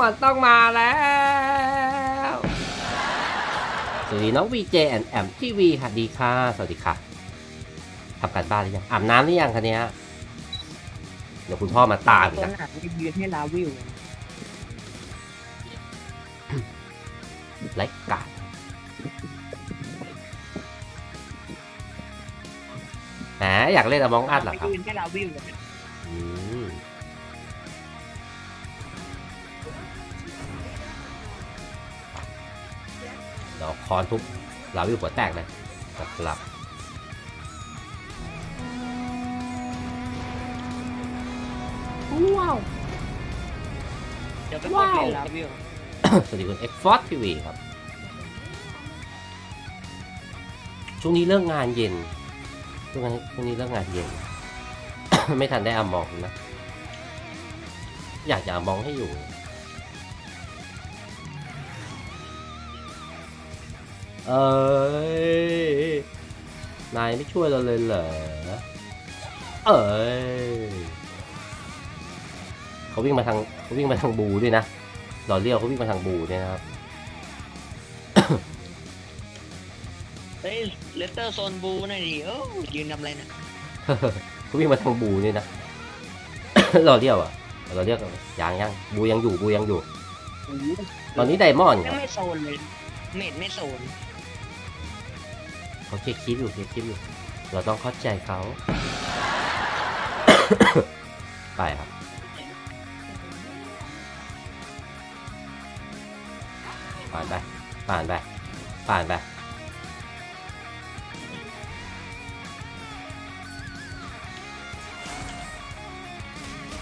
มันต้องมาแล้ว สวัสดีน้องวีเจแอนแอมทีวีค่ะดีค่ะ สวัสดีค่ะทำการบ้านหรือยังอาบน้ำหรือยังคะเนี้ยเดี๋ยวคุณพ่อมาตามอีกต้นนะหาไปยืนให้ลาวิวไร้กาดแหมอยากเล่นอมองอัดเหรอไปครับยืนให้ลาวิวเลยอืม ดี๋ยวคอนทุบลาวิวหัวแตกเลยนะครับว้าวเดี๋ยวไปกว้าดวเล่นลาวิวสวัสดีคุณ X f o r TV ครับ ช่วงนี้เลิกงานเย็น ช่วงนี้ช่วงนี้เลิกงานเย็น ไม่ทันได้อามองนะ อยากจะอามองให้อยู่ เอ้ย นายไม่ช่วยเราเลยเหรอ เอ้ยเขาวิ่งมาทางเขาวิ่งมาทางบูด้วยนะหล่อเลี้ยวเขาวิ่งมาทางบูเนี่ยนะครับ เฮ้ยเลสเตอร์โซนบูหน่อยดิเออยืนทำอะไรน่ะเขาวิ่งมาทางบูเนี่ยนะหล่อเลี้ยวอะหล่อเลี้ยวก็ยังยังบูยังอยู่บูยังอยู่โอ้โหตอนนี้ไดมอนด์คยัรับงไม่โซนเลยเมดไม่โซน เขาเคลียร์คลิปอยู่เคลียร์คลิปอยู่ เราต้องเข้าใจเขา ไปครับ ผ่านไป ผ่านไป ผ่านไป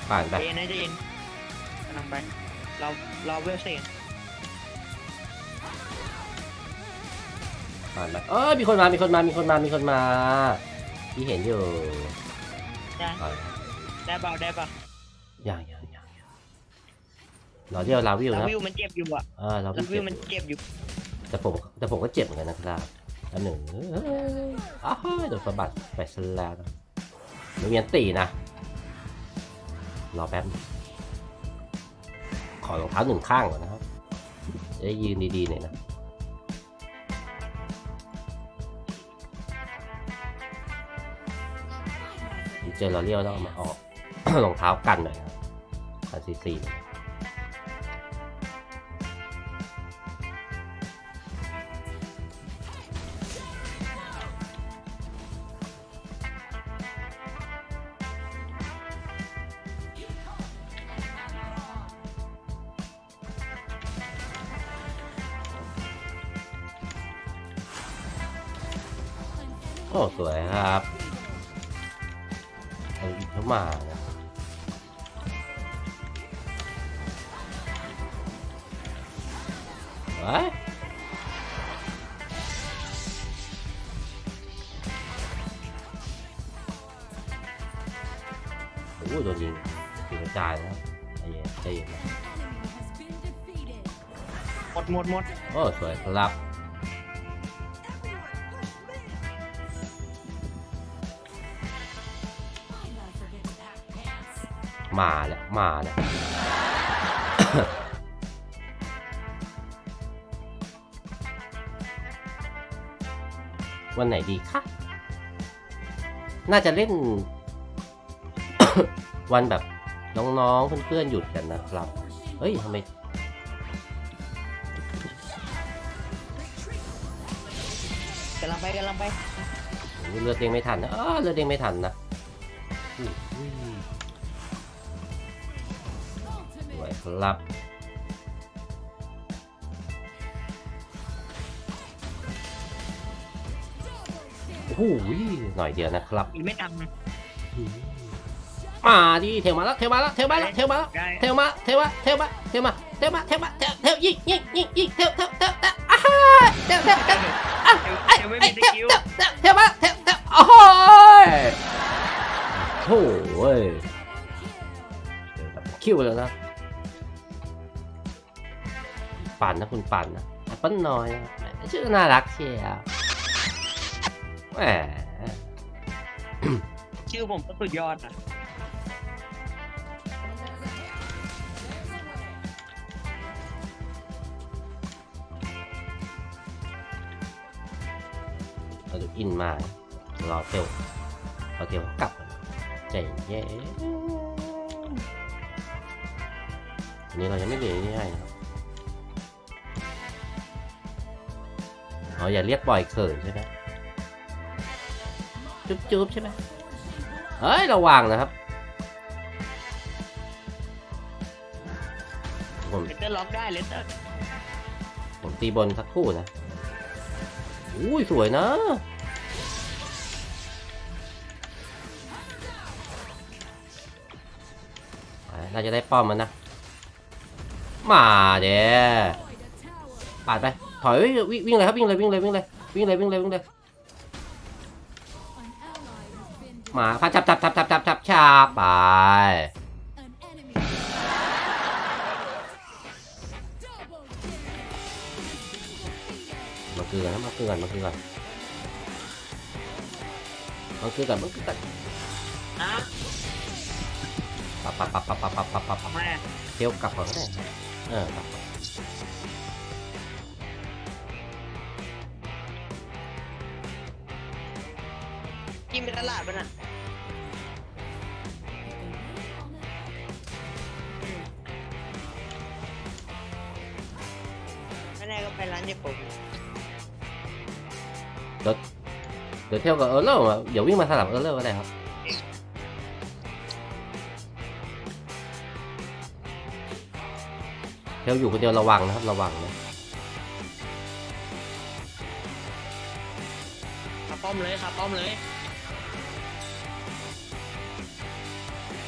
ผ่านไปเจนนะเจนกำลังไป เราเราเวลเซน ผ่านไปเออมีคนมา มีคนมา มีคนมา มีคนมาที่เห็นอยู่ได้ผ่านได้เปล่าได้เปล่าอย่างอย่างอย่างอย่างเราเรียกลาวิวลานะวิวมันเจ็บอยู่อะเออลาลาวิวิววมันเจ็บอยู่แต่ผมแต่ผมก็เจ็บเหมือนกันนะครับอันหนึ่งเอ้ยอ้าวโดนสะบัดไปซะแล้วนะหนูเมียนตีนะ รอแป๊บ ขอรองเท้าหนึ่งข้างก่อนนะครับจะได้ยืนดีๆหน่อยนะ เจอเราเรียวต้องเอามาออกรองเท้ากันหน่อยนะครับคันซีซีโอ้ สวยครับ เอาอีกเข้ามานะเฮ้ยโอ้โหโดนยิงยิงกระจายนะครับใจเย็นใจเย็นนะหมดหมดหมดโอ้สวยครับ มาแล้วมาแล้ววันไหนดีคะ น่าจะเล่น วันแบบน้องๆเพื่อนๆหยุดกันนะครับ เฮ้ยทำไมกำลังไปกำลังไปโอ้โหเลือดเด้งไม่ทันนะเออเลือดเด้งไม่ทันนะ ครับ โอ้โหหน่อยเดียวนะครับ อีกไม่ตังค์มาดิเทวมาแล้วเทวมาแล้วเทวมาแล้วเทวมาแล้วได้เทวมาเทวมาเทวมาเทวมาเทวมาเทวมาเทวเทวยิงยิงยิงยิงเทวเทวเทวเทวอ่าฮ่าเทวเทวเทวอะเดี๋ยวไอ้เดี๋ยวไม่ไอ้มีเทสวกิลเทวเทวเทวมาเทวเทวโอ้โหยโถ่เว้ยเดี๋ยวแบบคิวแล้วนะ ปันนะคุณปั่นนะแอปเปิ้ลน้อยชื่อน่ารักเชียวแหมชื่อผมก็สุดยอดนะเราอินมารอเทลรอเทลกลับ ใจเย็นนี้เรายังไม่เหนื่อยง่ายครับ อ๋ออย่าเรียกบ่อยเขินใช่ไหมจุ๊บจุ๊บใช่ไหมเฮ้ยระวังนะครับ ผมเลสเตอร์ล็อกได้เลสเตอร์ผมตีบนสักครู่นะอุ้ยสวยนะอะน่าจะได้ป้อมมันนะ มาเด้ปาดไป ถอยวิ่งเลยครับวิ่งเลยวิ่งเลยวิ่งเลยวิ่งเลยวิ่งเลยวิ่งเลยมาพาจับจับจับจับจับจับชาไปมาคือกันมาคือกันมาคือกันมาคือกันมาคือกันปะปะปะปะปะปะปะปะเที่ยวกลับก่อนก็ไเออ ก่อนกินไปตลาดปะน่ะไม่แน่ก็ไปร้านเจ๊ผมเดี๋ยวเที่ยวกับเออร์เลอร์มาเดี๋ยววิ่งมาสลับเออร์เลอร์ก็ได้ครับ เที่ยวอยู่คนเดียวระวังนะครับระวังนะขาป้อมเลยขาป้อมเลย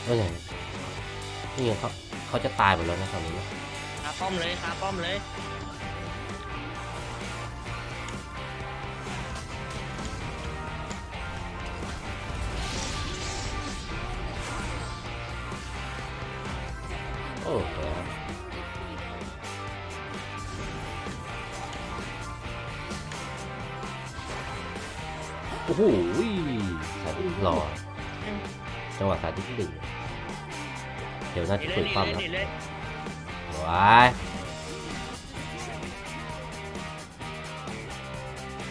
ว่าไงนี่ไงเขาเขาจะตายหมดแล้วนะตอนนี้นะขาป้อมเลยขาป้อมเลยโอ้โหโอ้โหสาธิตหล่อจังหวะสาธิตที่หนึ่ง เดี๋ยวน่าหนีจะเลฝึยกหนีความเลยนะหนีเลยว้าย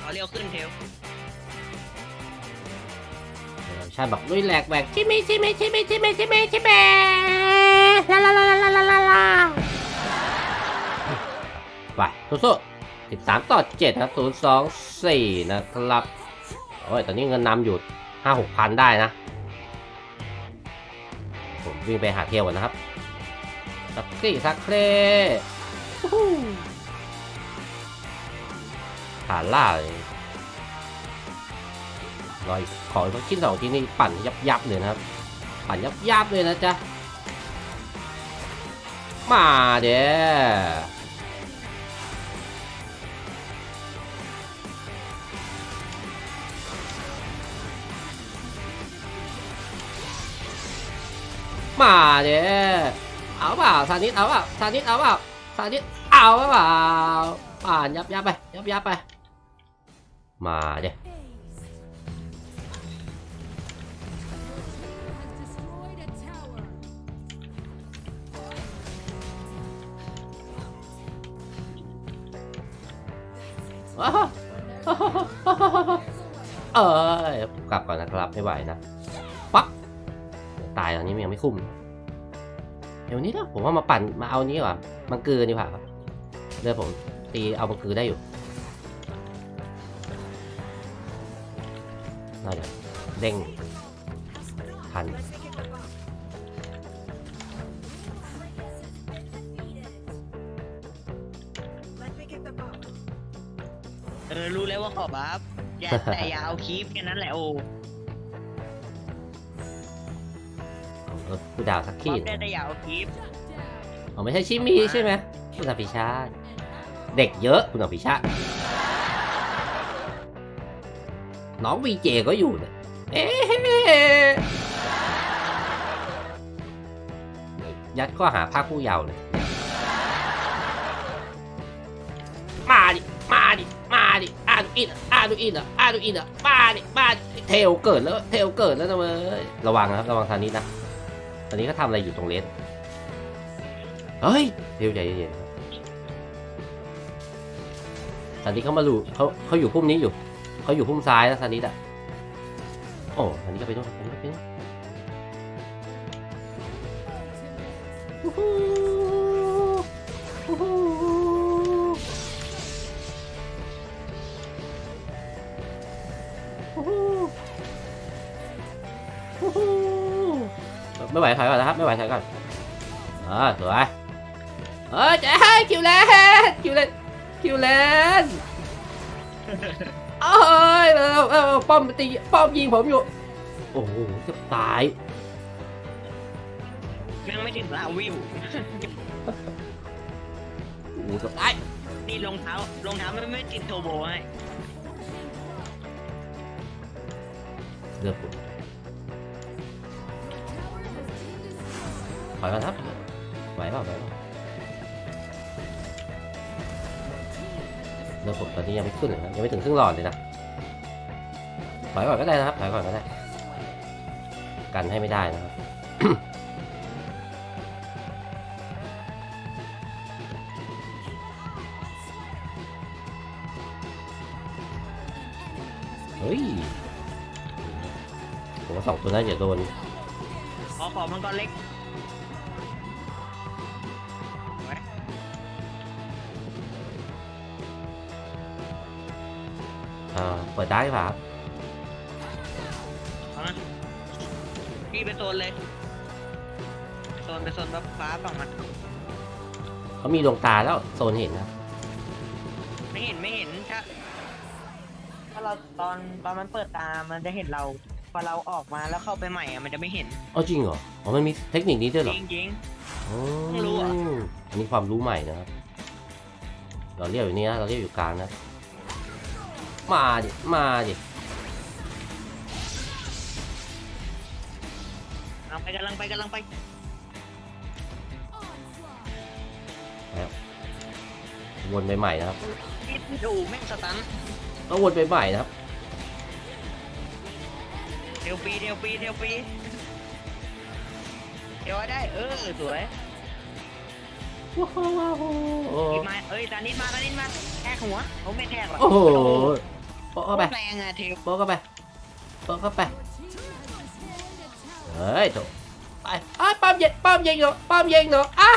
ขอเลี้ยวขึ้นเทลชาติบอกลุยแหลกแหวกชิมิชิมิชิมิชิมิชิมิชิมิลาลาลาลาลาลาลาไปสู้ๆสิบสามต่อเจ็ดครับศูนย์สองสี่นะครับ โอ้ย ตอนนี้เงินนำอยู่ห้าหกพันได้นะผม วิ่งไปหาเที่ยวก่อนนะครับสักครีสักเครวู้ฮู้ฐานล่าเลยรออีกขออีกชิ้นสองชิ้นนี่ปั่นยับยับเลยนะครับ ปั่นยับยับเลยนะจ๊ะ มาเด้ มาเด้อเอาเปล่าซานิดเอาเปล่าซานิดเอาเปล่าซานิดเอาเปล่าป่านยับยับไปยับยับไป มาเด้ออ้าวเอยกลับก่อนนะครับไม่ไหวนะ ตายตอนนี้มันยังไม่คุ้มเดี๋ยวนี้นะผมว่ามาปั่นมาเอานี้ดีกว่ามังกือดีกว่าครับเดี๋ยวผมตีเอามังกือได้อยู่น่าจะเด้งทันเออรู้แล้วว่าขอบัฟอย่าแต่อย่าเอาคีฟแค่นั้นแหละโอ้ กูดาวสักบัขีฟดได้แต่อย่าเอาคีฟอ๋อไม่ใช่ชิมีใช่ไหมคุณอภิชาติเด็กเยอะคุณอภิชาติน้องวีเจก็อยู่นะเอ๊ะยัดข้อหาภาคผู้เยาว์เลยมาดิ มาดิ มาดิอาดูอินอะอาดูอินอะอาดูอินอะมาดิ มาดิ เทลเกิดแล้ว เทลเกิดแล้วนะเว้ย ระวังนะครับ ระวังทางนี้นะต อนนี้เขาทำอะไรอยู่ตรงเลนเฮ้ยเทลใจเย็นๆครับตอนนี้เขามาลูเขาเขาอยู่พุ่มนี้อยู่ เขาอยู่พุ่มซ้ายนะซานิดอะโอ้ซานิดก็ไปนู่นซานิดก็ไปนู่นวู้ฮู้วู้ฮู้วู้ฮู้วู้ฮู้ ไม่ไหวถอยก่อนนะครับ ไม่ไหวถอยก่อนอ่าสวยเอ้ยเจ๊คิวแลนด์คิวแลนด์คิวแลนด์เอ้ยเออเออป้อมตีป้อมยิงผมอยู่ โอ้โหจะตายแม่งไม่ถึงลาวิวโอ้โหจะตายนี่รองเท้ารองเท้าไม่ไม่ติดโทโบให้เลือกผม อยมาครับไหวเปล่าไหวเปล่าเลือกผมตอนนี้ยังไม่ขึ้นเลยนะยังไม่ถึงครึ่งหลอดเลยนะถอยก่อนก็ได้นะครับถอยก่อนก็ได้ กันให้ไม่ได้นะครับเฮ้ยผมว่าสองตัวนั้นอย่าโดนขอขอมังกรเล็ก อ่าเปิดได้ป่ะครับเอานะพี่ไปโซนเลยโซนไปโซนฟ้าฟ้าฝั่งมันเขามีดวงตาแล้วโซนเห็นนะไม่เห็นไม่เห็นถ้าถ้าเราตอนตอนมันเปิดตามันจะเห็นเรา พอเราออกมาแล้วเข้าไปใหม่อะมันจะไม่เห็นอ๋อจริงเหรออ๋อมันมีเทคนิคนี้ด้วยเหรอจริงจริง อ๋อเพิ่งรู้เหรออันนี้ความรู้ใหม่นะครับ เราเรียกอยู่นี่นะเราเรียกอยู่กลางนะ มาดิ มาดิๆเอาไปกำลังไปกำลังไปวนไปใหม่นะครับพี่ดูแม่งสตันต้องวนไปใหม่นะครับ เทลปีเทลปีเทลปีเทลได้เออสวยว้าวโอ้อีกมาเอ้ยตานิดมาตานิดมาแทกหัวเขาไม่แทกหรอกโอ้โห โปะเข้าไปแรงอะเทลโปะเข้าไปโปะเข้าไปเฮ้ยโถไปไอ้ยป้อมเย็นป้อมยิงหนูป้อมยิงหนูอ้า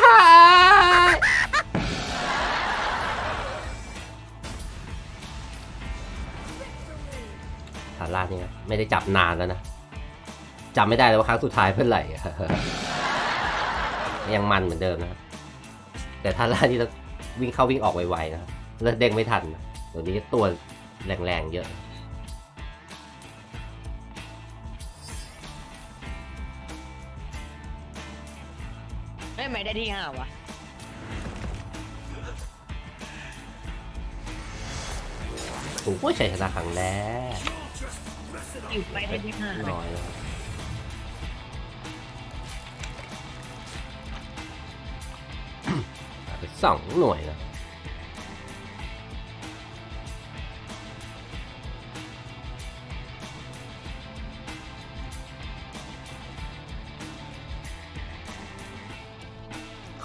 ยทาร่านี่นะไม่ได้จับนานแล้วนะจำไม่ได้เลยว่าครั้งสุดท้ายเพื่อไหร่ยังมันเหมือนเดิมนะครับแต่ทาร่านี่ต้องวิ่งเข้าวิ่งออกไวๆนะครับเลิกเด้งไม่ทันนะเดี๋ยวนี้ตัว แรงๆเยอะ เฮ้ยไม่ได้ที่ห้าวะโอ้ยชัยชนะครั้งแรกอยู่ไปได้ที่ห้าน้อยนะครับหาไปสองหน่วยนะ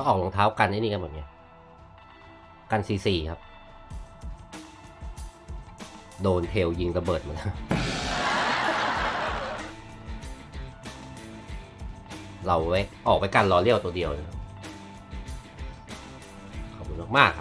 เขาออกรองเท้ากันไอ้นี่กันหมดไงกันซีซีครับ โดนเทลยิงระเบิดหมาแล้วเราไว้ออกไปกันรอเลี้ยวตัวเดียว ขอบคุณมากๆครับ